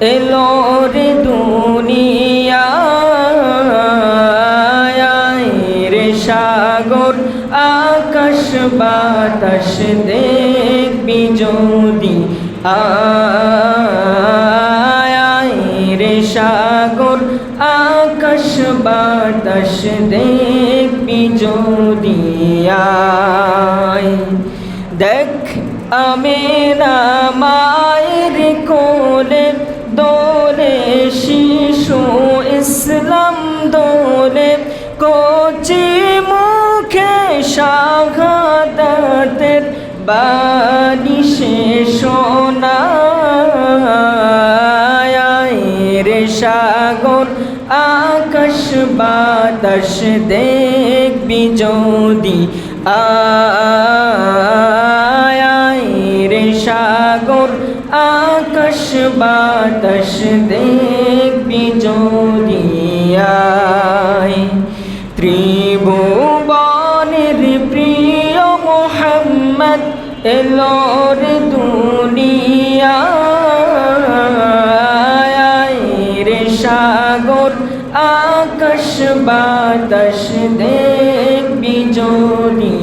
মোহাম্মদ এলোর দুনিয়ায় রে সাগর, আকাশ বাতাস দেখবি যদি। আয় রে সাগর, আকাশ বাতাস দেখবি যদি। দেখ আমি না মায়ের কোলে দোলে কোচি মুখে শাহাদাতের বাণী সে শোনায়। রে সাগর, আকাশ বাতাস দেখবি যদি আয় রে সাগর, আকাশ বাতাস দেখবি যদি আয়। প্রিয় মোহাম্মদ এলোর দুনিয়া। রে সাগর আকাশ বাতাস দেখবি যদি